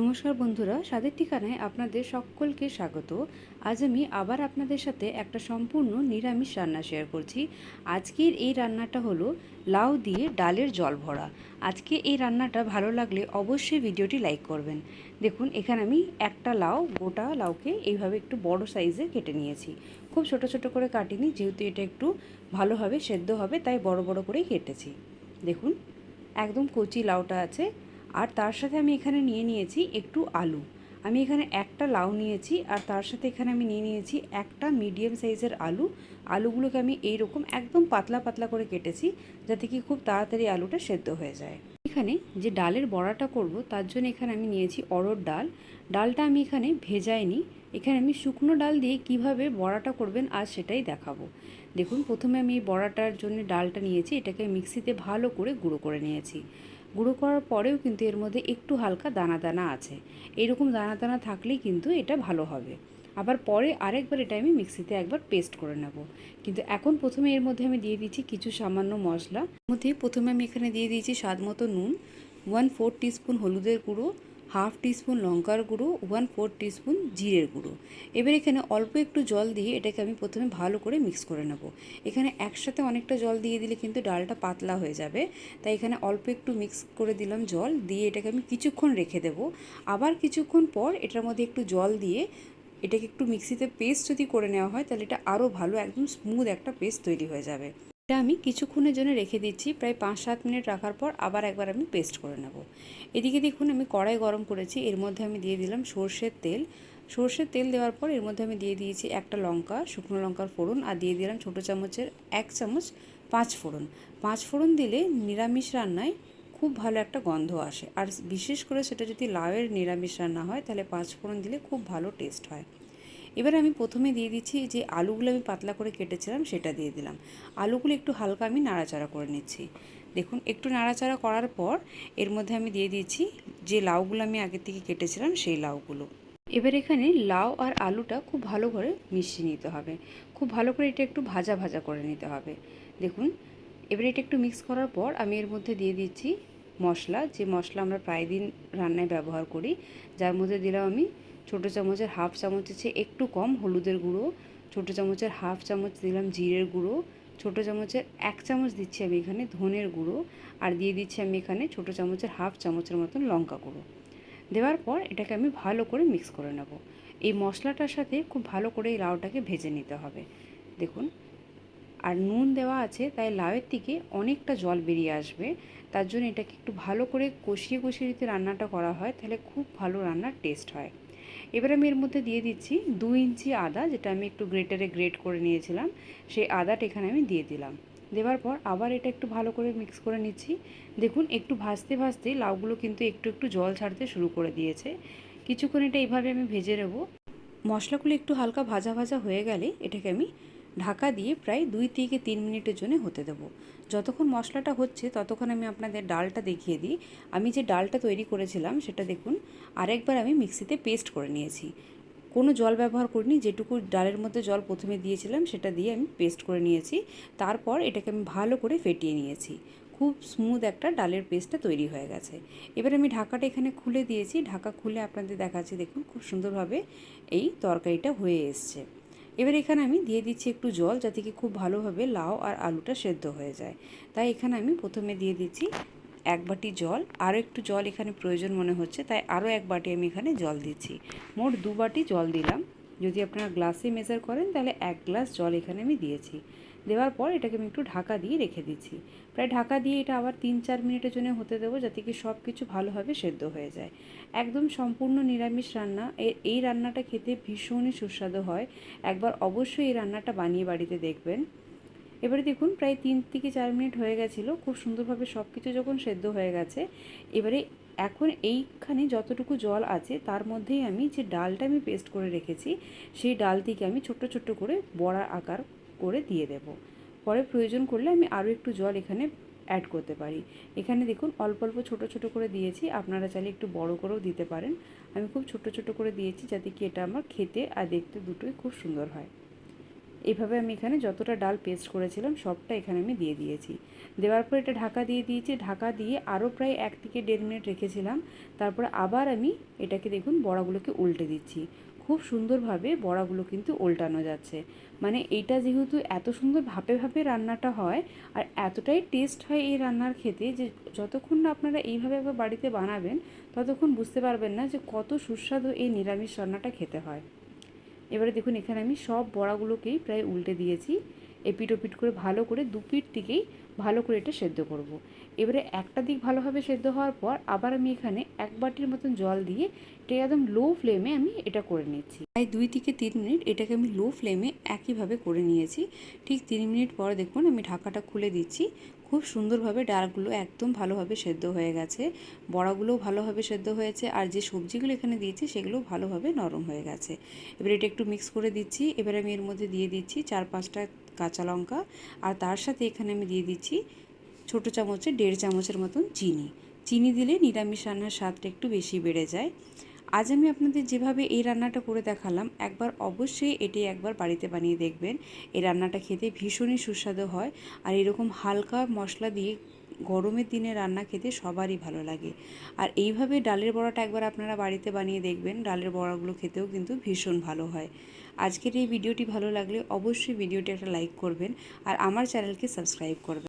নমস্কার বন্ধুরা, স্বাদের ঠিকানায় আপনাদের সকলকে স্বাগত। আজ আমি আবার আপনাদের সাথে একটা সম্পূর্ণ নিরামিষ রান্না শেয়ার করছি। আজকের এই রান্নাটা হলো লাউ দিয়ে ডালের জল ভরা। আজকে এই রান্নাটা ভালো লাগলে অবশ্যই ভিডিওটি লাইক করবেন। দেখুন, এখানে আমি একটা লাউ, গোটা লাউকে এইভাবে একটু বড় সাইজে কেটে নিয়েছি। খুব ছোট ছোট করে কাটিনি, যেহেতু এটা একটু ভালোভাবে সেদ্ধ হবে, তাই বড় বড় করেই কেটেছি। দেখুন, একদম কচি লাউটা আছে। আর তার সাথে আমি এখানে নিয়ে নিয়েছি একটু আলু। আমি এখানে একটা লাউ নিয়েছি আর তার সাথে এখানে আমি নিয়ে নিয়েছি একটা মিডিয়াম সাইজের আলু। আলুগুলোকে আমি এইরকম একদম পাতলা পাতলা করে কেটেছি যাতে কি খুব তাড়াতাড়ি আলুটা সেদ্ধ হয়ে যায়। এখানে যে ডালের বড়াটা করব তার জন্য এখানে আমি নিয়েছি অরড় ডাল। ডালটা আমি এখানে ভেজাইনি। এখানে আমি শুকনো ডাল দিয়ে কীভাবে বড়াটা করবেন আজ সেটাই দেখাবো। দেখুন, প্রথমে আমি এই বড়াটার জন্য ডালটা নিয়েছি। এটাকে মিক্সিতে ভালো করে গুঁড়ো করে নিয়েছি। গুঁড়ো করার পরেও কিন্তু এর মধ্যে একটু হালকা দানা দানা আছে। এরকম দানা দানা থাকলেই কিন্তু এটা ভালো হবে। আবার পরে আরেকবার এটা আমি মিক্সিতে একবার পেস্ট করে নেব। কিন্তু এখন প্রথমে এর মধ্যে আমি দিয়ে দিচ্ছি কিছু সামান্য মশলা। মধ্যে প্রথমে আমি এখানে দিয়ে দিয়েছি স্বাদ মতো নুন, ওয়ান ফোর টিস্পুন হলুদের গুঁড়ো হাফ টিস্পুন লঙ্কার গুঁড়ো ওয়ান ফোর টিস্পুন জিরের গুঁড়ো। এবার এখানে অল্প একটু জল দিয়ে এটাকে আমি প্রথমে ভালো করে মিক্স করে নেব। এখানে একসাথে অনেকটা জল দিয়ে দিলে কিন্তু ডালটা পাতলা হয়ে যাবে। তাই এখানে অল্প একটু মিক্স করে দিলাম জল, দিয়ে এটাকে আমি কিছুক্ষণ রেখে দেব। আবার কিছুক্ষণ পর এটার মধ্যে একটু জল দিয়ে এটাকে একটু মিক্সিতে পেস্ট যদি করে নেওয়া হয়, তাহলে এটা আরও ভালো, একদম স্মুথ একটা পেস্ট তৈরি হয়ে যাবে। এটা আমি কিছুক্ষণের জন্য রেখে দিচ্ছি। প্রায় পাঁচ সাত মিনিট রাখার পর আবার একবার আমি পেস্ট করে নেব। এদিকে দেখুন, আমি কড়াই গরম করেছি। এর মধ্যে আমি দিয়ে দিলাম সর্ষের তেল। সর্ষের তেল দেওয়ার পর এর মধ্যে আমি দিয়ে দিয়েছি একটা লঙ্কা, শুকনো লঙ্কার ফোড়ন আর দিয়ে দিলাম ছোটো চামচের এক চামচ পাঁচ ফোড়ন। পাঁচ ফোড়ন দিলে নিরামিষ রান্নায় খুব ভালো একটা গন্ধ আসে। আর বিশেষ করে সেটা যদি লাউয়ের নিরামিষ রান্না হয়, তাহলে পাঁচ ফোড়ন দিলে খুব ভালো টেস্ট হয়। এবার আমি প্রথমে দিয়ে দিচ্ছি যে আলুগুলো আমি পাতলা করে কেটেছিলাম, সেটা দিয়ে দিলাম। আলুগুলো একটু হালকা আমি নাড়াচাড়া করে নিচ্ছি। দেখুন, একটু নাড়াচাড়া করার পর এর মধ্যে আমি দিয়ে দিচ্ছি যে লাউগুলো আমি আগে থেকে কেটেছিলাম, সেই লাউগুলো। এবার এখানে লাউ আর আলুটা খুব ভালো করে মিশিয়ে নিতে হবে। খুব ভালো করে এটা একটু ভাজা ভাজা করে নিতে হবে। দেখুন, এবার এটা একটু মিক্স করার পর আমি এর মধ্যে দিয়ে দিচ্ছি মশলা। যে মশলা আমরা প্রায় দিন রান্নায় ব্যবহার করি, যার মধ্যে দিলাম আমি ছোটো চামচের হাফ চামচের চেয়ে একটু কম হলুদের গুঁড়ো। ছোটো চামচের হাফ চামচ দিলাম জিরের গুঁড়ো। ছোটো চামচের এক চামচ দিচ্ছি আমি এখানে ধনের গুঁড়ো। আর দিয়ে দিচ্ছি আমি এখানে ছোটো চামচের হাফ চামচের মতন লঙ্কা গুঁড়ো। দেওয়ার পর এটাকে আমি ভালো করে মিক্স করে নেব। এই মশলাটার সাথে খুব ভালো করে এই লাউটাকে ভেজে নিতে হবে। দেখুন, আর নুন দেওয়া আছে, তাই লাউয়ের থেকে অনেকটা জল বেরিয়ে আসবে। তার জন্য এটাকে একটু ভালো করে কষিয়ে কষিয়ে যদি রান্নাটা করা হয়, তাহলে খুব ভালো রান্নার টেস্ট হয়। এবার আমি এর মধ্যে দিয়ে দিচ্ছি দু ইঞ্চি আদা, যেটা আমি একটু গ্রেটারে গ্রেট করে নিয়েছিলাম। সেই আদাটা এখানে আমি দিয়ে দিলাম। দেওয়ার পর আবার এটা একটু ভালো করে মিক্স করে নিচ্ছি। দেখুন, একটু ভাজতে ভাজতে লাউগুলো কিন্তু একটু একটু জল ছাড়তে শুরু করে দিয়েছে। কিছুক্ষণ এটা এইভাবে আমি ভেজে নেব। মশলাগুলো একটু হালকা ভাজা ভাজা হয়ে গেলে এটাকে আমি ঢাকা দিয়ে প্রায় দুই থেকে তিন মিনিটের জন্য হতে দেবো। যতক্ষণ মশলাটা হচ্ছে, ততক্ষণ আমি আপনাদের ডালটা দেখিয়ে দিই। আমি যে ডালটা তৈরি করেছিলাম, সেটা দেখুন, আরেকবার আমি মিক্সিতে পেস্ট করে নিয়েছি। কোনো জল ব্যবহার করিনি, যেটুকু ডালের মধ্যে জল প্রথমে দিয়েছিলাম, সেটা দিয়ে আমি পেস্ট করে নিয়েছি। তারপর এটাকে আমি ভালো করে ফেটিয়ে নিয়েছি। খুব স্মুথ একটা ডালের পেস্টটা তৈরি হয়ে গেছে। এবার আমি ঢাকাটা এখানে খুলে দিয়েছি। ঢাকা খুলে আপনাদের দেখাচ্ছি, দেখুন, খুব সুন্দরভাবে এই তরকারিটা হয়ে এসছে। এবার এখানে আমি দিয়ে দিচ্ছি একটু জল যাতে কি খুব ভালোভাবে লাউ আর আলুটা সেদ্ধ হয়ে যায়। তাই এখানে আমি প্রথমে দিয়ে দিচ্ছি এক বাটি জল। আরও একটু জল এখানে প্রয়োজন মনে হচ্ছে, তাই আরও এক বাটি আমি এখানে জল দিচ্ছি। মোট দু বাটি জল দিলাম। যদি আপনারা গ্লাসে মেজার করেন, তাহলে এক গ্লাস জল এখানে আমি দিয়েছি। দেওয়ার পর এটাকে আমি একটু ঢাকা দিয়ে রেখে দিচ্ছি। প্রায় ঢাকা দিয়ে এটা আবার তিন চার মিনিটের জন্য হতে দেবো যাতে কি সব কিছু ভালোভাবে সেদ্ধ হয়ে যায়। একদম সম্পূর্ণ নিরামিষ রান্না। এই রান্নাটা খেতে ভীষণই সুস্বাদু হয়। একবার অবশ্যই এই রান্নাটা বানিয়ে বাড়িতে দেখবেন। এবারে দেখুন, প্রায় তিন থেকে চার মিনিট হয়ে গেছিল। খুব সুন্দরভাবে সব কিছু যখন সেদ্ধ হয়ে গেছে, এবারে এখন এইখানে যতটুকু জল আছে, তার মধ্যেই আমি যে ডালটা আমি পেস্ট করে রেখেছি, সেই ডাল থেকে আমি ছোট্ট ছোট্ট করে বড়া আকার করে দিয়ে দেব। পরে প্রয়োজন করলে আমি আরও একটু জল এখানে অ্যাড করতে পারি। এখানে দেখুন অল্প অল্প ছোটো ছোটো করে দিয়েছি, আপনারা চাইলে একটু বড় করেও দিতে পারেন। আমি খুব ছোট ছোট করে দিয়েছি যাতে কি এটা আমার খেতে আর দেখতে দুটোই খুব সুন্দর হয়। এভাবে আমি এখানে যতটা ডাল পেস্ট করেছিলাম সবটা এখানে আমি দিয়ে দিয়েছি। দেওয়ার পর এটা ঢাকা দিয়ে দিয়েছি, ঢাকা দিয়ে আরও প্রায় এক থেকে দেড় মিনিট রেখেছিলাম। তারপরে আবার আমি এটাকে দেখুন বড়াগুলোকে উল্টে দিচ্ছি। খুব সুন্দরভাবে বড়াগুলো কিন্তু উল্টানো যাচ্ছে। মানে এইটা যেহেতু এত সুন্দর ভাপে ভাপে রান্নাটা হয়, আর এতটাই টেস্ট হয় এই রান্নার খেতে যে যতক্ষণ না আপনারা এইভাবে একবার বাড়িতে বানাবেন, ততক্ষণ বুঝতে পারবেন না যে কত সুস্বাদু এই নিরামিষ রান্নাটা খেতে হয়। এবারে দেখুন, এখানে আমি সব বড়াগুলোকেই প্রায় উল্টে দিয়েছি। এপিট ওপিট করে ভালো করে দুপিট দিকেই ভালো করে এটা সেদ্ধ করব। এবারে একটা দিক ভালোভাবে সেদ্ধ হওয়ার পর আবার আমি এখানে এক বাটির মতন জল দিয়ে এটা একদম লো ফ্লেমে আমি এটা করে নিচ্ছি। প্রায় দুই থেকে তিন মিনিট এটাকে আমি লো ফ্লেমে একইভাবে করে নিয়েছি। ঠিক তিন মিনিট পর দেখুন আমি ঢাকাটা খুলে দিচ্ছি। খুব সুন্দরভাবে ডালগুলো একদম ভালোভাবে সেদ্ধ হয়ে গেছে। বড়াগুলোও ভালোভাবে সেদ্ধ হয়েছে আর যে সবজিগুলো এখানে দিয়েছি সেগুলো ভালোভাবে নরম হয়ে গেছে। এবার এটা একটু মিক্স করে দিচ্ছি। এবার আমি এর মধ্যে দিয়ে দিচ্ছি চার পাঁচটা কাঁচা লঙ্কা আর তার সাথে এখানে আমি দিয়ে দিচ্ছি ছোটো চামচে, দেড় চামচের মতন চিনি। চিনি দিলে নিরামিষ রান্নার স্বাদটা একটু বেশি বেড়ে যায়। আজ আমি আপনাদের যেভাবে এই রান্নাটা করে দেখালাম, একবার অবশ্যই এটি একবার বাড়িতে বানিয়ে দেখবেন। এই রান্নাটা খেতে ভীষণই সুস্বাদু হয় আর এরকম হালকা মশলা দিয়ে গরমের দিনে রান্না খেতে সবারই ভালো লাগে। আর এইভাবে ডালের বড়াটা একবার আপনারা বাড়িতে বানিয়ে দেখবেন, ডালের বড়াগুলো খেতেও কিন্তু ভীষণ ভালো হয়। আজকের এই ভিডিওটি ভালো লাগলে অবশ্যই ভিডিওটি একটা লাইক করবেন আর আমার চ্যানেলকে সাবস্ক্রাইব করবেন।